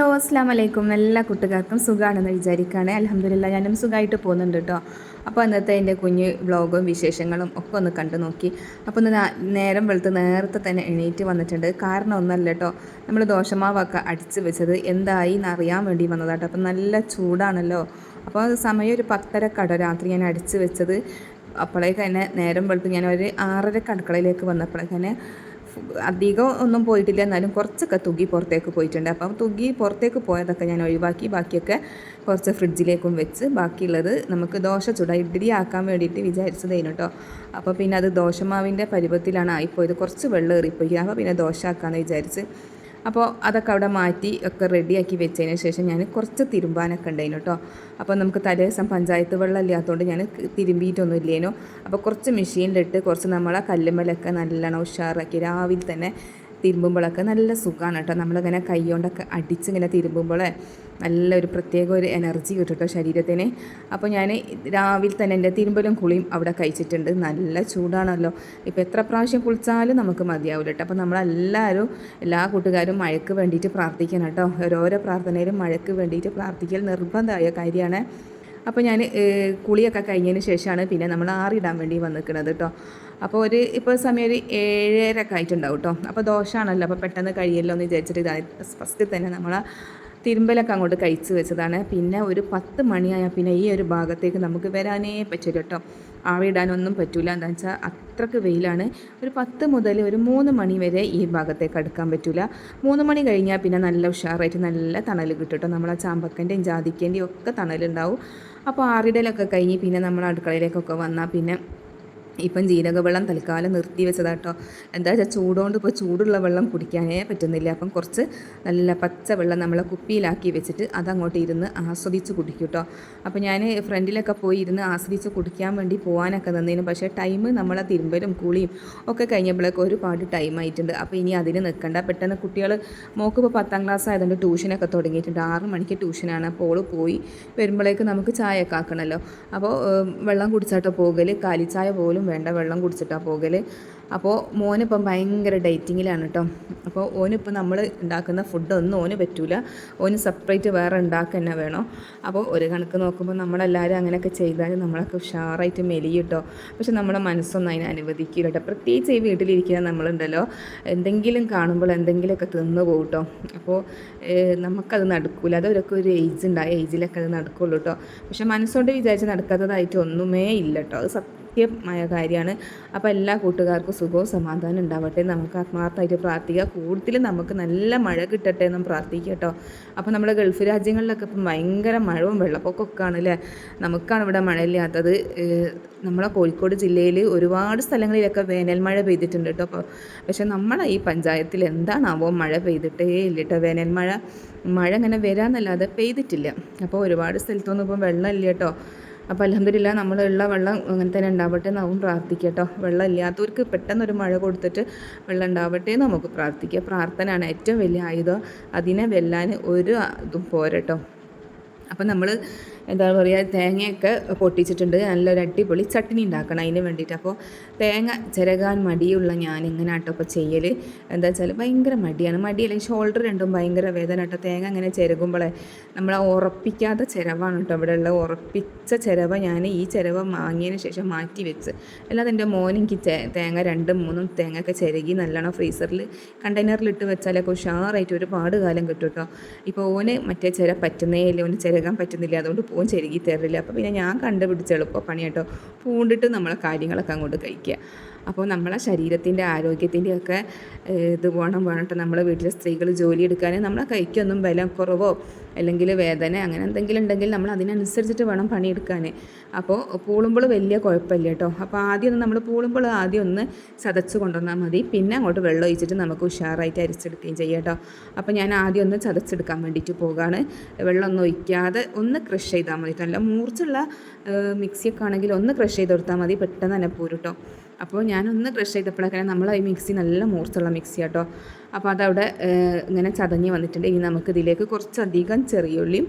അസ്സാം വലൈക്കും എല്ലാ കൂട്ടുകാർക്കും സുഖമാണെന്ന് വിചാരിക്കുകയാണ് അലഹമില്ല ഞാനും സുഖമായിട്ട് പോകുന്നുണ്ട് കേട്ടോ അപ്പോൾ അന്നത്തെ എന്റെ കുഞ്ഞ് വ്ളോഗും വിശേഷങ്ങളും ഒക്കെ ഒന്ന് കണ്ടു നോക്കി. അപ്പോൾ ഒന്ന് നേരം വെളുത്ത് നേരത്തെ തന്നെ എണീറ്റ് വന്നിട്ടുണ്ട്. കാരണം ഒന്നല്ല കേട്ടോ നമ്മൾ ദോശമാവൊക്കെ അടിച്ച് വെച്ചത് എന്തായി എന്നറിയാൻ വേണ്ടി വന്നതാട്ടോ അപ്പോൾ നല്ല ചൂടാണല്ലോ. അപ്പോൾ സമയം ഒരു പത്തര കട രാത്രി ഞാൻ അടിച്ച് വെച്ചത്. അപ്പോഴേക്ക് തന്നെ നേരം വെളുത്ത് ഞാൻ ഒരു ആറര അടുക്കളയിലേക്ക് വന്നപ്പോഴേക്ക് തന്നെ അധികം ഒന്നും പോയിട്ടില്ല. എന്നാലും കുറച്ചൊക്കെ തുകി പുറത്തേക്ക് പോയിട്ടുണ്ട്. അപ്പം തുകി പുറത്തേക്ക് പോയതൊക്കെ ഞാൻ ഒഴിവാക്കി. ബാക്കിയൊക്കെ കുറച്ച് ഫ്രിഡ്ജിലേക്കും വെച്ച് ബാക്കിയുള്ളത് നമുക്ക് ദോശ ചുട ഇഡ്ഡലി ആക്കാൻ വേണ്ടിയിട്ട് വിചാരിച്ചതേനു കേട്ടോ. അപ്പോൾ പിന്നെ അത് ദോശമാവിന്റെ പരുവത്തിലാണ് ആയിപ്പോയത്. കുറച്ച് വെള്ളം ഏറിപ്പോയി. അപ്പോൾ പിന്നെ ദോശ ആക്കാമെന്ന് വിചാരിച്ച് അപ്പോൾ അതൊക്കെ അവിടെ മാറ്റി ഒക്കെ റെഡിയാക്കി വെച്ചതിന് ശേഷം ഞാൻ കുറച്ച് തിരുമ്പാനൊക്കെ ഉണ്ടായിരുന്നു കേട്ടോ. അപ്പോൾ നമുക്ക് തലേ ദിവസം പഞ്ചായത്ത് വെള്ളം ഇല്ലാത്തതുകൊണ്ട് ഞാൻ തിരുമ്പിയിട്ടൊന്നും ഇല്ലേനു. അപ്പോൾ കുറച്ച് മെഷീനിലിട്ട് കുറച്ച് നമ്മളെ കല്ലുമ്മലൊക്കെ നല്ലോണം ഉഷാറാക്കി രാവിലെ തന്നെ തിരുമ്പുമ്പോഴൊക്കെ നല്ല സുഖമാണ് കേട്ടോ. നമ്മളിങ്ങനെ കൈ കൊണ്ടൊക്കെ അടിച്ചിങ്ങനെ തിരുമ്പുമ്പോൾ നല്ലൊരു പ്രത്യേക ഒരു എനർജി കിട്ടും കേട്ടോ ശരീരത്തിന്. അപ്പോൾ ഞാൻ രാവിലെ തന്നെ എന്റെ തിരുമ്പലും കുളിയും അവിടെ കഴിച്ചിട്ടുണ്ട്. നല്ല ചൂടാണല്ലോ. ഇപ്പോൾ എത്ര പ്രാവശ്യം കുളിച്ചാലും നമുക്ക് മതിയാവില്ല കേട്ടോ. അപ്പോൾ നമ്മളെല്ലാവരും എല്ലാ കൂട്ടുകാരും മഴയ്ക്ക് വേണ്ടിയിട്ട് പ്രാർത്ഥിക്കണം കേട്ടോ. ഓരോരോ പ്രാർത്ഥനയിലും മഴയ്ക്ക് വേണ്ടിയിട്ട് പ്രാർത്ഥിക്കൽ നിർബന്ധമായ കാര്യമാണ്. അപ്പോൾ ഞാൻ കുളിയൊക്കെ കഴിഞ്ഞതിന് ശേഷമാണ് പിന്നെ നമ്മൾ ആറിടാൻ വേണ്ടി വന്നിരിക്കുന്നത് കേട്ടോ അപ്പോൾ ഒരു ഇപ്പോൾ സമയം ഒരു ഏഴരക്കെ ആയിട്ടുണ്ടാവും കേട്ടോ അപ്പോൾ ദോഷമാണല്ലോ അപ്പോൾ പെട്ടെന്ന് കഴിയല്ലോ എന്ന് വിചാരിച്ചിട്ട് ഇതാണ് ഫസ്റ്റ് തന്നെ നമ്മൾ തിരുമ്പലൊക്കെ അങ്ങോട്ട് കഴിച്ച് വെച്ചതാണ്. പിന്നെ ഒരു പത്ത് മണിയായാൽ പിന്നെ ഈ ഒരു ഭാഗത്തേക്ക് നമുക്ക് വരാനേ പറ്റില്ല കേട്ടോ ആവിടാനൊന്നും പറ്റില്ല എന്താ വെച്ചാൽ അത്രയ്ക്ക് വെയിലാണ്. ഒരു പത്ത് മുതൽ ഒരു മൂന്ന് മണി വരെ ഈ ഭാഗത്തേക്ക് അടുക്കാൻ പറ്റില്ല മൂന്ന് മണി കഴിഞ്ഞാൽ പിന്നെ നല്ല ഉഷാറായിട്ട് നല്ല തണൽ കിട്ടും കേട്ടോ ആ ചാമ്പക്കന്റെയും ജാതിക്കേന്റെയും ഒക്കെ തണലുണ്ടാവും. അപ്പോൾ ആറിടലൊക്കെ കഴിഞ്ഞ് പിന്നെ നമ്മൾ അടുക്കളയിലേക്കൊക്കെ വന്നാൽ പിന്നെ ഇപ്പം ജീരക വെള്ളം തൽക്കാലം നിർത്തി വെച്ചതാട്ടോ. എന്താ വെച്ചാൽ ചൂടുകൊണ്ട് ഇപ്പോൾ ചൂടുള്ള വെള്ളം കുടിക്കാനേ പറ്റുന്നില്ല. അപ്പം കുറച്ച് നല്ല പച്ച വെള്ളം നമ്മൾ കുപ്പിയിലാക്കി വെച്ചിട്ട് അതങ്ങോട്ട് ഇരുന്ന് ആസ്വദിച്ച് കുടിക്കും കേട്ടോ അപ്പോൾ ഞാൻ ഫ്രണ്ടിലൊക്കെ പോയി ഇരുന്ന് ആസ്വദിച്ച് കുടിക്കാൻ വേണ്ടി പോകാനൊക്കെ നിന്നതിന് പക്ഷേ ടൈം നമ്മളെ തിരുമ്പലും കുളിയും ഒക്കെ കഴിഞ്ഞപ്പോഴേക്കും ഒരുപാട് ടൈം ആയിട്ടുണ്ട്. അപ്പോൾ ഇനി അതിന് നിൽക്കണ്ട. പെട്ടെന്ന് കുട്ടികൾ മോക്ക് ഇപ്പോൾ പത്താം ക്ലാസ് ആയതുകൊണ്ട് ട്യൂഷനൊക്കെ തുടങ്ങിയിട്ടുണ്ട്. ആറ് മണിക്ക് ട്യൂഷനാണ്. അപ്പോൾ ഓൾ പോയി വരുമ്പോഴേക്ക് നമുക്ക് ചായ ഒക്കെ ആക്കണമല്ലോ. അപ്പോൾ വെള്ളം കുടിച്ചാട്ടോ പോകൽ കാലിച്ചായ പോലും വേണ്ട വെള്ളം കുടിച്ചിട്ടാണ് പോകൽ അപ്പോൾ മോനിപ്പം ഭയങ്കര ഡൈറ്റിങ്ങിലാണ് കേട്ടോ അപ്പോൾ ഓനിപ്പോൾ നമ്മൾ ഉണ്ടാക്കുന്ന ഫുഡൊന്നും ഓന് പറ്റൂല. ഓന് സെപ്പറേറ്റ് വേറെ ഉണ്ടാക്കുക തന്നെ വേണം. അപ്പോൾ ഒരു കണക്ക് നോക്കുമ്പോൾ നമ്മളെല്ലാവരും അങ്ങനെയൊക്കെ ചെയ്താൽ നമ്മളൊക്കെ ഉഷാറായിട്ട് മെലിയിട്ടോ പക്ഷെ നമ്മുടെ മനസ്സൊന്നും അതിനെ അനുവദിക്കില്ല കേട്ടോ പ്രത്യേകിച്ച് ഈ വീട്ടിലിരിക്കുന്ന നമ്മളുണ്ടല്ലോ. എന്തെങ്കിലും കാണുമ്പോൾ എന്തെങ്കിലുമൊക്കെ തിന്നു പോകട്ടോ കേട്ടോ അപ്പോൾ നമുക്കത് നടക്കൂല. അതൊരൊക്കെ ഒരു ഏജ് ഉണ്ടായ ഏജിലൊക്കെ അത് നടക്കുള്ളൂ കേട്ടോ പക്ഷെ മനസ്സുകൊണ്ട് വിചാരിച്ച് നടക്കാത്തതായിട്ട് ഒന്നുമേ ഇല്ല കേട്ടോ അത് സത്യമായ കാര്യമാണ്. അപ്പോൾ എല്ലാ കൂട്ടുകാർക്കും സുഖവും സമാധാനം ഉണ്ടാവട്ടെ. നമുക്ക് ആത്മാർത്ഥമായിട്ട് പ്രാർത്ഥിക്കുക കൂടുതൽ നമുക്ക് നല്ല മഴ കിട്ടട്ടെ എന്നും പ്രാർത്ഥിക്കുക കേട്ടോ. അപ്പോൾ നമ്മുടെ ഗൾഫ് രാജ്യങ്ങളിലൊക്കെ ഇപ്പം ഭയങ്കര മഴവും വെള്ളപ്പൊക്കമൊക്കെ അല്ലേ? നമുക്കാണ് ഇവിടെ മഴയില്ലാത്തത് നമ്മളെ കോഴിക്കോട് ജില്ലയിൽ ഒരുപാട് സ്ഥലങ്ങളിലൊക്കെ വേനൽ മഴ പെയ്തിട്ടുണ്ട് കേട്ടോ. അപ്പോൾ പക്ഷേ നമ്മളെ ഈ പഞ്ചായത്തിൽ എന്താണാവോ മഴ പെയ്തിട്ടേ ഇല്ല കേട്ടോ. വേനൽ മഴ മഴ അങ്ങനെ വരാമെന്നല്ലാതെ പെയ്തിട്ടില്ല. അപ്പോൾ ഒരുപാട് സ്ഥലത്തൊന്നും ഇപ്പം വെള്ളമില്ല കേട്ടോ. അപ്പോൾ അലഹമില്ല നമ്മളുള്ള വെള്ളം അങ്ങനെ തന്നെ ഉണ്ടാവട്ടെ എന്നാവും പ്രാർത്ഥിക്കുക കേട്ടോ വെള്ളം ഇല്ലാത്തവർക്ക് പെട്ടെന്ന് ഒരു മഴ കൊടുത്തിട്ട് വെള്ളം ഉണ്ടാവട്ടെ നമുക്ക് പ്രാർത്ഥിക്കുക പ്രാർത്ഥനയാണ് ഏറ്റവും വലിയ ആയുധം. അതിനെ വെല്ലാൻ ഒരു ഇതും പോരട്ടോ. അപ്പം നമ്മൾ എന്താ പറയുക തേങ്ങയൊക്കെ പൊട്ടിച്ചിട്ടുണ്ട്. നല്ലൊരു അടിപൊളി ചട്നി ഉണ്ടാക്കണം അതിന് വേണ്ടിയിട്ട്. അപ്പോൾ തേങ്ങ ചിരകാൻ മടിയുള്ള ഞാൻ ഇങ്ങനെ ആട്ടോ ഇപ്പോൾ ചെയ്യൽ എന്താ വെച്ചാൽ ഭയങ്കര മടിയാണ്. മടിയല്ല ഷോൾഡർ രണ്ടും ഭയങ്കര വേദന കേട്ടോ. തേങ്ങ അങ്ങനെ ചിരകുമ്പോഴേ നമ്മൾ ഉറപ്പിക്കാത്ത ചിരവാണ് കേട്ടോ ഇവിടെ ഉള്ള ഉറപ്പിച്ച ചിരവ ഞാൻ ഈ ചിരവ വാങ്ങിയതിന് ശേഷം മാറ്റി വെച്ച്. അല്ലാതെ എന്റെ മോനെനിക്ക് തേങ്ങ രണ്ടും മൂന്നും തേങ്ങ ഒക്കെ ചിരകി നല്ലോണം ഫ്രീസറിൽ കണ്ടെയ്നറിൽ ഇട്ട് വെച്ചാലൊക്കെ ഉഷാറായിട്ട് ഒരുപാട് കാലം കിട്ടും കേട്ടോ. ഇപ്പോൾ ഓന് മറ്റേ ചിര പറ്റുന്നേ ഇല്ല. ഓന് ചിരകാൻ പറ്റുന്നില്ല. അതുകൊണ്ട് പൂൻ ചെരുകി തരില്ല അപ്പോൾ പിന്നെ ഞാൻ കണ്ടുപിടിച്ച എളുപ്പ പണി പൂണ്ടിട്ട് നമ്മളെ കാര്യങ്ങളൊക്കെ അങ്ങോട്ട് കഴിക്കുക. അപ്പോൾ നമ്മളെ ശരീരത്തിന്റെ ആരോഗ്യത്തിന്റെ ഒക്കെ ഏഹ്, ഇത് വേണം വേണം നമ്മൾ വീട്ടിലെ സ്ത്രീകൾ ജോലി എടുക്കാൻ നമ്മളെ കൈക്കൊന്നും ബലം കുറവോ അല്ലെങ്കിൽ വേദന അങ്ങനെ എന്തെങ്കിലും ഉണ്ടെങ്കിൽ നമ്മൾ അതിനനുസരിച്ചിട്ട് വേണം പണിയെടുക്കാൻ അപ്പോൾ പൂളുമ്പോൾ വലിയ കുഴപ്പമില്ല കേട്ടോ. അപ്പോൾ ആദ്യം ഒന്ന് നമ്മൾ പൂളുമ്പോൾ ആദ്യം ഒന്ന് ചതച്ച് കൊണ്ടുവന്നാൽ മതി. പിന്നെ അങ്ങോട്ട് വെള്ളം ഒഴിച്ചിട്ട് നമുക്ക് ഉഷാറായിട്ട് അരിച്ചെടുക്കുകയും ചെയ്യാം കേട്ടോ. അപ്പോൾ ഞാൻ ആദ്യം ഒന്ന് ചതച്ചെടുക്കാൻ വേണ്ടിയിട്ട് പോകുകയാണ് വെള്ളം ഒന്നും ഒഴിക്കാതെ ഒന്ന് ക്രഷ് ചെയ്താൽ മതി നല്ല മൂർച്ചുള്ള മിക്സിയൊക്കെ ആണെങ്കിൽ ഒന്ന് ക്രഷ് ചെയ്ത് കൊടുത്താൽ മതി. പെട്ടെന്ന് തന്നെ പോരും കേട്ടോ. അപ്പോൾ ഞാനൊന്ന് ക്രഷ് ചെയ്തപ്പോഴൊക്കെ നമ്മൾ ഈ മിക്സി നല്ല മൂർച്ചുള്ള മിക്സി കേട്ടോ അപ്പോൾ അതവിടെ ഇങ്ങനെ ചതഞ്ഞ് വന്നിട്ടുണ്ട്. ഇനി നമുക്ക് ഇതിലേക്ക് കുറച്ചധികം ചെറിയുള്ളിയും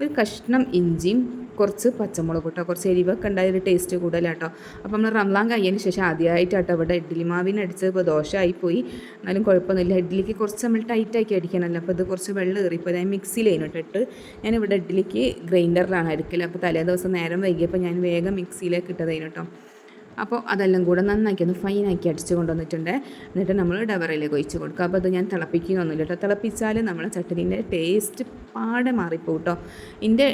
ഒരു കഷ്ണം ഇഞ്ചിയും കുറച്ച് പച്ചമുളക് കേട്ടോ കുറച്ച് എരിവൊക്കെ ഉണ്ടായ ഒരു ടേസ്റ്റ് കൂടുതലാട്ടോ. അപ്പോൾ നമ്മൾ റംലാൻ കഴിഞ്ഞതിന് ശേഷം ആദ്യമായിട്ടാട്ടോ ഇവിടെ ഇഡ്ഡലി മാവിന് അടിച്ച് ഇപ്പോൾ ദോശയായിപ്പോയി എന്നാലും കുഴപ്പമൊന്നുമില്ല. ഇഡ്ഡലിക്ക് കുറച്ച് നമ്മൾ ടൈറ്റാക്കി അടിക്കണമല്ലോ. അപ്പോൾ ഇത് കുറച്ച് വെള്ളം കയറിപ്പോൾ ഞാൻ മിക്സിയിലേനു ഇട്ടിട്ട് ഞാൻ ഇവിടെ ഇഡ്ഡലിക്ക് ഗ്രൈൻഡറിലാണ് അടിക്കൽ അപ്പോൾ തലേ ദിവസം നേരം വൈകിയപ്പോൾ ഞാൻ വേഗം മിക്സിയിലേക്ക് ഇട്ടതേനു അപ്പോൾ അതെല്ലാം കൂടെ നന്നാക്കി ഒന്ന് ഫൈനാക്കി അടിച്ച് കൊണ്ടുവന്നിട്ടുണ്ട്. എന്നിട്ട് നമ്മൾ ഡബറയിലേക്ക് ഒഴിച്ച് കൊടുക്കുക അപ്പോൾ അത് ഞാൻ തിളപ്പിക്കുന്നൊന്നുമില്ല കേട്ടോ. തിളപ്പിച്ചാൽ നമ്മൾ ചട്ടിനീന്റെ ടേസ്റ്റ് പാടെ മാറിപ്പോകും കേട്ടോ. എന്റെ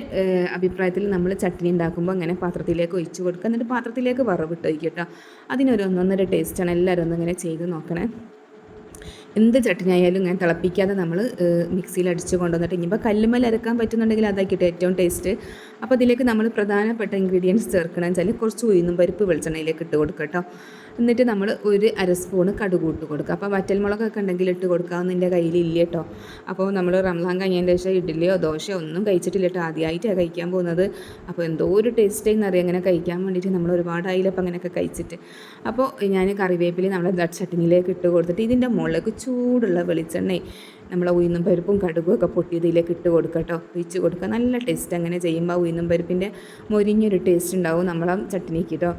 അഭിപ്രായത്തിൽ നമ്മൾ ചട്ടിനി ഉണ്ടാക്കുമ്പോൾ അങ്ങനെ പാത്രത്തിലേക്ക് ഒഴിച്ച് കൊടുക്കുക. എന്നിട്ട് പാത്രത്തിലേക്ക് വറവിട്ട് ഒഴിക്കുക കേട്ടോ. അതിനൊരു ഒന്നൊന്നര ടേസ്റ്റാണ് എല്ലാവരും ഒന്നിങ്ങനെ ചെയ്ത് നോക്കണേ. എന്ത് ചട്ടിനി ആയാലും ഇങ്ങനെ തിളപ്പിക്കാതെ നമ്മൾ മിക്സിയിൽ അടിച്ച് കൊണ്ടുവന്നിട്ട് ഇനിയിപ്പോൾ കല്ലുമ്മൽ അരക്കാൻ പറ്റുന്നുണ്ടെങ്കിൽ അതാക്കിയിട്ട് ഏറ്റവും ടേസ്റ്റ് അപ്പോൾ ഇതിലേക്ക് നമ്മൾ പ്രധാനപ്പെട്ട ഇൻഗ്രീഡിയൻസ് ചേർക്കണമെന്ന് വെച്ചാൽ കുറച്ച് ഉയർന്നും പരിപ്പ് വെളിച്ചെണ്ണയിലേക്ക് ഇട്ട് കൊടുക്കട്ടോ കേട്ടോ. എന്നിട്ട് നമ്മൾ ഒരു അര സ്പൂണ് കടുക് ഇട്ട് കൊടുക്കുക. അപ്പോൾ വറ്റൽമുളകൊക്കെ ഉണ്ടെങ്കിൽ ഇട്ട് കൊടുക്കാമെന്ന് എന്റെ കയ്യിലില്ല കേട്ടോ. അപ്പോൾ നമ്മൾ റംസാൻ കഴിഞ്ഞതിന്റെ ശേഷം ഇഡ്ഡലിയോ ദോശയോ ഒന്നും കഴിച്ചിട്ടില്ല കേട്ടോ. ആദ്യമായിട്ടാണ് കഴിക്കാൻ പോകുന്നത്. അപ്പോൾ എന്തോ ഒരു ടേസ്റ്റ് എന്നറിയാം. അങ്ങനെ കഴിക്കാൻ വേണ്ടിയിട്ട് നമ്മൾ ഒരുപാടായില്ലപ്പോൾ അങ്ങനെയൊക്കെ കഴിച്ചിട്ട്. അപ്പോൾ ഞാൻ കറിവേപ്പില നമ്മളെ ചട്ടിനിലേക്ക് ഇട്ട് കൊടുത്തിട്ട് ഇതിന്റെ മുകളിലേക്ക് ചൂടുള്ള വെളിച്ചെണ്ണയും നമ്മളെ ഉയർന്നും പരിപ്പും കടുകും ഒക്കെ പൊട്ടിയതിലേക്ക് ഇട്ട് കൊടുക്കുക കേട്ടോ. ഒഴിച്ച് കൊടുക്കുക. നല്ല ടേസ്റ്റ് അങ്ങനെ ചെയ്യുമ്പോൾ ഉയർന്നും പരിപ്പിന്റെ മൊരിഞ്ഞൊരു ടേസ്റ്റ് ഉണ്ടാവും നമ്മളെ ചട്ടിനിക്ക് കേട്ടോ.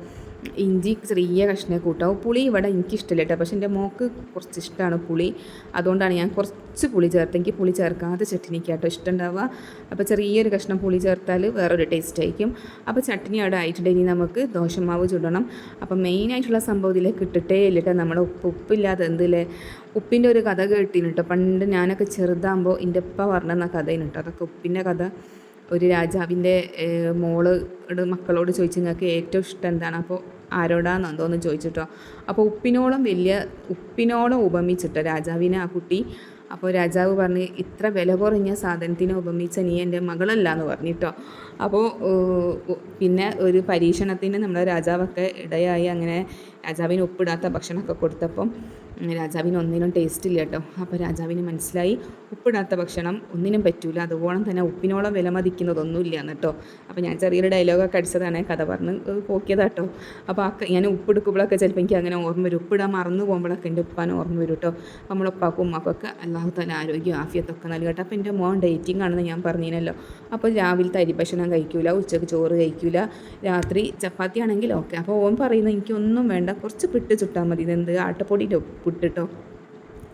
ഇഞ്ചി ചെറിയ കഷ്ണം കൂട്ടാവും പുളി ഇവിടെ എനിക്കിഷ്ടമില്ല കേട്ടോ. പക്ഷേ എന്റെ മോക്ക് കുറച്ച് ഇഷ്ടമാണ് പുളി. അതുകൊണ്ടാണ് ഞാൻ കുറച്ച് പുളി ചേർത്ത് എനിക്ക് പുളി ചേർക്കാതെ ചട്ടിനിക്ക് കേട്ടോ ഇഷ്ടം ഉണ്ടാവുക അപ്പോൾ ചെറിയൊരു കഷ്ണം പുളി ചേർത്താൽ വേറൊരു ടേസ്റ്റ് ആയിരിക്കും. അപ്പോൾ ചട്ടിനി അവിടെ ആയിട്ടുണ്ടെങ്കിൽ നമുക്ക് ദോശമാവ് ചുടണം. അപ്പോൾ മെയിനായിട്ടുള്ള സംഭവം ഇതിലേക്ക് ഇട്ടിട്ടേ ഇല്ല കേട്ടോ. നമ്മുടെ ഉപ്പ് ഉപ്പില്ലാതെ എന്തില്ലേ? ഉപ്പിന്റെ ഒരു കഥ കേട്ടിന് കേട്ടോ. പണ്ട് ഞാനൊക്കെ ചെറുതാകുമ്പോൾ എന്റെ ഉപ്പ പറഞ്ഞ കഥയാണ് അതൊക്കെ ഉപ്പിന്റെ കഥ. ഒരു രാജാവിന്റെ മോൾ മക്കളോട് ചോദിച്ചു നിങ്ങൾക്ക് ഏറ്റവും ഇഷ്ടം എന്താണ്? അപ്പോൾ ആരോടാന്ന് എന്തോന്ന് ചോദിച്ചിട്ടോ. അപ്പോൾ ഉപ്പിനോളം വലിയ ഉപ്പിനോളം ഉപമിച്ചിട്ടോ രാജാവിനെ ആ കുട്ടി. അപ്പോൾ രാജാവ് പറഞ്ഞ് ഇത്ര വില കുറഞ്ഞ സാധനത്തിനെ ഉപമിച്ച നീ എന്റെ മകളല്ല എന്ന് പറഞ്ഞിട്ടോ. അപ്പോൾ പിന്നെ ഒരു പരീക്ഷണത്തിന് നമ്മുടെ രാജാവൊക്കെ ഇടയായി. അങ്ങനെ രാജാവിന് ഉപ്പിടാത്ത ഭക്ഷണമൊക്കെ കൊടുത്തപ്പം രാജാവിന് ഒന്നിനും ടേസ്റ്റ് ഇല്ല കേട്ടോ അപ്പോൾ രാജാവിന് മനസ്സിലായി ഉപ്പിടാത്ത ഭക്ഷണം ഒന്നിനും പറ്റൂല. അതുപോലെ തന്നെ ഉപ്പിനോളം വില മതിക്കുന്നതൊന്നുമില്ല കേട്ടോ അപ്പോൾ ഞാൻ ചെറിയൊരു ഡയലോഗൊക്കെ അടിച്ചതാണ്. കഥ പറഞ്ഞ് പോക്കിയതാട്ടോ അപ്പോൾ ആ ഞാൻ ഉപ്പെടുക്കുമ്പോഴൊക്കെ ചിലപ്പോൾ എനിക്ക് അങ്ങനെ ഓർമ്മ വരും. ഉപ്പിടാൻ മറന്നു പോകുമ്പോഴൊക്കെ എന്റെ ഉപ്പാൻ ഓർമ്മ വരും കേട്ടോ നമ്മളെ ഉമ്മക്കൊക്കെ അല്ലാഹു തന്നെ ആരോഗ്യം ആഫിയത്തൊക്കെ നൽകട്ടെ. അപ്പോൾ എന്റെ മോൻ ഡേറ്റിംഗ് ആണെന്ന് ഞാൻ പറഞ്ഞിനല്ലോ. അപ്പോൾ രാവിലത്തെ അരി ഭക്ഷണം കഴിക്കൂല ഉച്ചയ്ക്ക് ചോറ് കഴിക്കൂല രാത്രി ചപ്പാത്തി ആണെങ്കിൽ ഓക്കെ അപ്പോൾ ഓൻ പറയുന്നത് എനിക്കൊന്നും വേണ്ട. കുറച്ച് പിട്ട് ചുട്ടാൽ മതി. ഇതെന്ത്? ആട്ടപ്പൊടിയുടെ പുട്ടിട്ടോ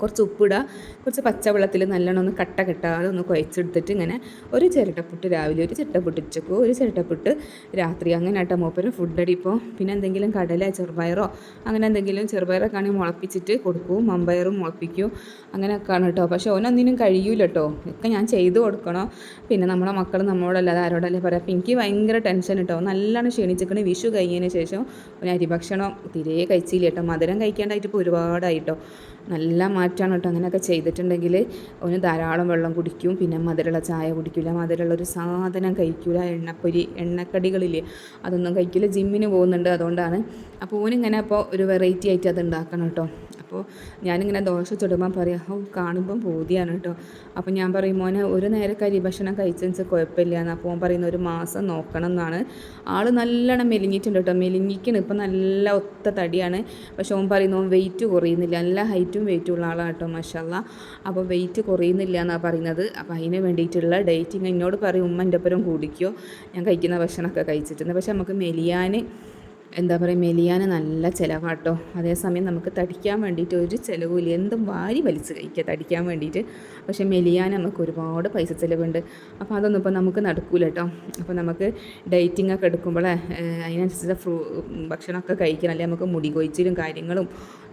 കുറച്ച് ഉപ്പിടുക കുറച്ച് പച്ചവെള്ളത്തിൽ നല്ലോണം ഒന്ന് കട്ട കെട്ടാതെ ഒന്ന് കുഴച്ചെടുത്തിട്ട് ഇങ്ങനെ ഒരു ചിരട്ടപ്പുട്ട് രാവിലെ ഒരു ചിരട്ടപ്പുട്ട് ഉച്ചക്കോ ഒരു ചിരട്ടപ്പുട്ട് രാത്രി. അങ്ങനെ ആട്ടോ മൂപ്പര് ഫുഡ് അടിപ്പോൾ പിന്നെ എന്തെങ്കിലും കടല ചെറുപയറോ അങ്ങനെ എന്തെങ്കിലും ചെറുപയറൊക്കെ ആണെങ്കിൽ മുളപ്പിച്ചിട്ട് കൊടുക്കും. മമ്പയറും മുളപ്പിക്കും. അങ്ങനെയൊക്കെയാണ് കേട്ടോ. പക്ഷേ ഓനൊന്നിനും കഴിയൂല കേട്ടോ ഒക്കെ ഞാൻ ചെയ്ത് കൊടുക്കണോ. പിന്നെ നമ്മളെ മക്കൾ നമ്മളോടല്ലാതെ ആരോടല്ലേ പറയാം? അപ്പം എനിക്ക് ഭയങ്കര ടെൻഷൻ കേട്ടോ നല്ലോണം ക്ഷീണിച്ചിരിക്കണേ വിഷു കഴിഞ്ഞതിന് ശേഷം ഒരു അരിഭക്ഷണം തീരെ കഴിച്ചില്ല കേട്ടോ മധുരം കഴിക്കാണ്ടായിട്ട് ഇപ്പോൾ ഒരുപാടായിട്ടോ നല്ല മാറ്റമാണ് കേട്ടോ അങ്ങനെയൊക്കെ ചെയ്തിട്ടുണ്ടെങ്കിൽ അവന് ധാരാളം വെള്ളം കുടിക്കും പിന്നെ മധുരമുള്ള ചായ കുടിക്കില്ല മധുരമുള്ള ഒരു സാധനം കഴിക്കില്ല എണ്ണപ്പൊരി എണ്ണക്കടികളില്ലേ അതൊന്നും കഴിക്കില്ല ജിമ്മിന് പോകുന്നുണ്ട്. അതുകൊണ്ടാണ് അപ്പോൾ ഓനിങ്ങനെ അപ്പോൾ ഒരു വെറൈറ്റി ആയിട്ട് അത് ഉണ്ടാക്കണം കേട്ടോ അപ്പോൾ ഞാനിങ്ങനെ ദോശ ചുടുമ്പോൾ പറയാം ഓ കാണുമ്പം ബോധിയാണ് കേട്ടോ അപ്പോൾ ഞാൻ പറയും മോനെ ഒരു നേരം കരി ഭക്ഷണം കഴിച്ചെന്ന് കുഴപ്പമില്ല എന്ന് അപ്പോൾ ഓൻ പറയുന്ന ഒരു മാസം നോക്കണം എന്നാണ്. ആൾ നല്ലോണം മെലിഞ്ഞിട്ടുണ്ട് കേട്ടോ മെലിഞ്ഞിക്കണം ഇപ്പം നല്ല ഒത്ത തടിയാണ്. പക്ഷെ ഓൻ പറയുന്നു ഓൻ വെയിറ്റ് കുറയുന്നില്ല. നല്ല ഹൈറ്റും വെയിറ്റും ഉള്ള ആളാണ് കേട്ടോ മഷല്ല അപ്പോൾ വെയിറ്റ് കുറയുന്നില്ല എന്നാണ് പറയുന്നത്. അപ്പോൾ അതിന് വേണ്ടിയിട്ടുള്ള ഡേറ്റിങ് എന്നോട് പറയും ഉമ്മ എന്റെ ഒപ്പരം കൂടിക്കോ. ഞാൻ കഴിക്കുന്ന ഭക്ഷണമൊക്കെ കഴിച്ചിട്ടുണ്ട്. പക്ഷെ നമുക്ക് മെലിയാൻ എന്താ പറയുക മെലിയാൻ നല്ല ചിലവാട്ടോ. അതേസമയം നമുക്ക് തടിക്കാൻ വേണ്ടിയിട്ട് ഒരു ചിലവില്ല എന്തും വാരി വലിച്ച് കഴിക്കുക തടിക്കാൻ വേണ്ടിയിട്ട്. പക്ഷേ മെലിയാൻ നമുക്ക് ഒരുപാട് പൈസ ചിലവുണ്ട്. അപ്പോൾ അതൊന്നും ഇപ്പോൾ നമുക്ക് നടക്കൂല കേട്ടോ. അപ്പോൾ നമുക്ക് ഡയറ്റിംഗ് ഒക്കെ എടുക്കുമ്പോൾ അതിനനുസരിച്ച് ഫ്രൂ ഭക്ഷണമൊക്കെ കഴിക്കണം. അല്ലെങ്കിൽ നമുക്ക് മുടി കൊഴിച്ചിലും കാര്യങ്ങളും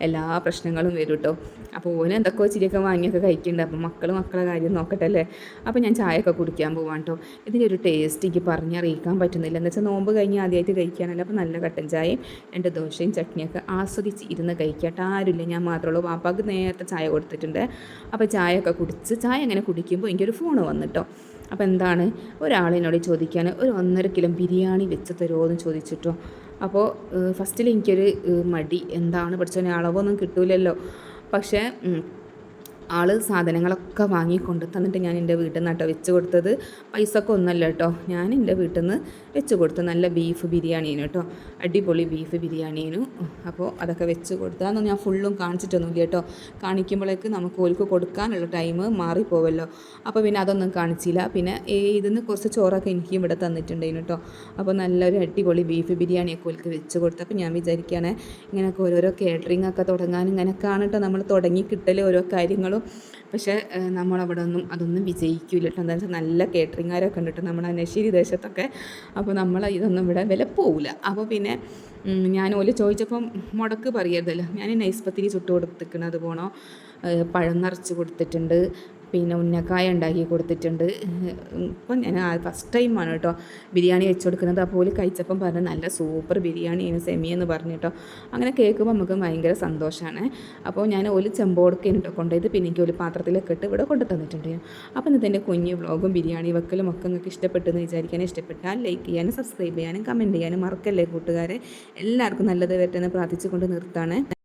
എല്ലാ പ്രശ്നങ്ങളും വരും കേട്ടോ. അപ്പോൾ ഓന് എന്തൊക്കെയോ ചിരിയൊക്കെ വാങ്ങിയൊക്കെ കഴിക്കുന്നുണ്ട്. അപ്പോൾ മക്കൾ മക്കളെ കാര്യം നോക്കട്ടെ അല്ലേ? അപ്പോൾ ഞാൻ ചായയൊക്കെ കുടിക്കാൻ പോവാം കേട്ടോ. ഇതിന്റെ ഒരു ടേസ്റ്റ് എനിക്ക് പറഞ്ഞറിയിക്കാൻ പറ്റുന്നില്ല. എന്ന് വെച്ചാൽ നോമ്പ് കഴിഞ്ഞ് ആദ്യമായിട്ട് കഴിക്കാനല്ല അപ്പോൾ നല്ല കട്ടൻ ചായയും രണ്ട് ദോശയും ചട്നിയൊക്കെ ആസ്വദിച്ച് ഇരുന്ന് കഴിക്കട്ടെ. ആരുമില്ല. ഞാൻ മാത്രമേ ഉള്ളൂ. പാപ്പാക്ക് നേരത്തെ ചായ കൊടുത്തിട്ടുണ്ട്. അപ്പോൾ ചായയൊക്കെ കുടിച്ച് ചായ അങ്ങനെ കുടിക്കുമ്പോൾ എനിക്കൊരു ഫോൺ വന്നിട്ടോ. അപ്പോൾ എന്താണ്? ഒരാളിനോട് ചോദിക്കാൻ ഒരു ഒന്നര കിലോ ബിരിയാണി വെച്ച് തരുമോ എന്ന് ചോദിച്ചിട്ടോ അപ്പോൾ ഫസ്റ്റിൽ എനിക്കൊരു മടി. എന്താണ് പഠിച്ചോനെ? അളവൊന്നും കിട്ടൂലല്ലോ. പക്ഷേ ആൾ സാധനങ്ങളൊക്കെ വാങ്ങിക്കൊണ്ട് തന്നിട്ട് ഞാൻ എന്റെ വീട്ടിൽ നിന്ന് കേട്ടോ വെച്ച് കൊടുത്തത്. പൈസ ഒക്കെ ഒന്നല്ല കേട്ടോ. ഞാൻ എന്റെ വീട്ടിൽ നിന്ന് വെച്ച് കൊടുത്തു നല്ല ബീഫ് ബിരിയാണിയാണ് കേട്ടോ. അടിപൊളി ബീഫ് ബിരിയാണിയാണ് അപ്പോൾ അതൊക്കെ വെച്ച് കൊടുത്തു അതൊന്നും ഞാൻ ഫുള്ളും കാണിച്ചിട്ടൊന്നുമില്ല കേട്ടോ. കാണിക്കുമ്പോഴേക്ക് നമുക്ക് ഓൽക്ക് കൊടുക്കാനുള്ള ടൈം മാറിപ്പോവല്ലോ അപ്പോൾ പിന്നെ അതൊന്നും കാണിച്ചില്ല. പിന്നെ ഇതിൽ നിന്ന് കുറച്ച് ചോറൊക്കെ എനിക്കും ഇവിടെ തന്നിട്ടുണ്ടായിരുന്നു കേട്ടോ. അപ്പോൾ നല്ലൊരു അടിപൊളി ബീഫ് ബിരിയാണിയൊക്കെ ഓൽക്ക് വെച്ച് കൊടുത്തു. അപ്പോൾ ഞാൻ വിചാരിക്കുകയാണ് ഇങ്ങനെയൊക്കെ ഓരോരോ കേറ്ററിംഗ് ഒക്കെ തുടങ്ങാൻ ഇങ്ങനെയൊക്കെയാണ് കേട്ടോ നമ്മൾ തുടങ്ങി കിട്ടൽ ഓരോ കാര്യങ്ങളും. പക്ഷേ ഏഹ്, നമ്മളവിടെ ഒന്നും അതൊന്നും വിജയിക്കില്ല കേട്ടോ. എന്താ വെച്ചാൽ നല്ല കേറ്ററിങ്ങാരൊക്കെ കണ്ടിട്ട് നമ്മുടെ നശ്ശേരി ദേശത്തൊക്കെ. അപ്പോൾ നമ്മൾ ഇതൊന്നും ഇവിടെ വില പോവില്ല അപ്പോൾ പിന്നെ ഞാൻ ഓൽ ചോദിച്ചപ്പം മുടക്ക് പറയരുതല്ലോ. ഞാൻ നൈസ്പത്തിരി ചുട്ട് കൊടുത്തിരിക്കണത് പോണോ? പഴം നിറച്ച് കൊടുത്തിട്ടുണ്ട്. പിന്നെ ഉന്നക്കായ ഉണ്ടാക്കി കൊടുത്തിട്ടുണ്ട്. ഇപ്പം ഞാൻ ഫസ്റ്റ് ടൈമാണ് കേട്ടോ ബിരിയാണി വെച്ച് കൊടുക്കുന്നത് അപ്പോൾ ഓൽ കഴിച്ചപ്പം പറഞ്ഞു നല്ല സൂപ്പർ ബിരിയാണി ആണ് സെമി എന്ന് പറഞ്ഞു കേട്ടോ. അങ്ങനെ കേൾക്കുമ്പോൾ നമുക്ക് ഭയങ്കര സന്തോഷമാണ് അപ്പോൾ ഞാൻ ഓൽ ചെമ്പോടൊക്കെ കേട്ടോ കൊണ്ടുപോയത്. പിന്നെ എനിക്ക് ഒരു പാത്രത്തിലൊക്കെ ഇട്ട് ഇവിടെ കൊണ്ടു തന്നിട്ടുണ്ട് അപ്പോൾ ഇന്നത്തെ എന്റെ കുഞ്ഞ് വ്ളോഗും ബിരിയാണി വെക്കലും ഒക്കെ നിങ്ങൾക്ക് ഇഷ്ടപ്പെട്ടെന്ന് വിചാരിക്കാൻ ഇഷ്ടപ്പെട്ടാൽ ലൈക്ക് ചെയ്യാനും സബ്സ്ക്രൈബ് ചെയ്യാനും കമന്റ് ചെയ്യാനും മറക്കല്ലേ കൂട്ടുകാരെ? എല്ലാവർക്കും നല്ലത് വരട്ടെ എന്ന് പ്രാർത്ഥിച്ചുകൊണ്ട് നിർത്താണ്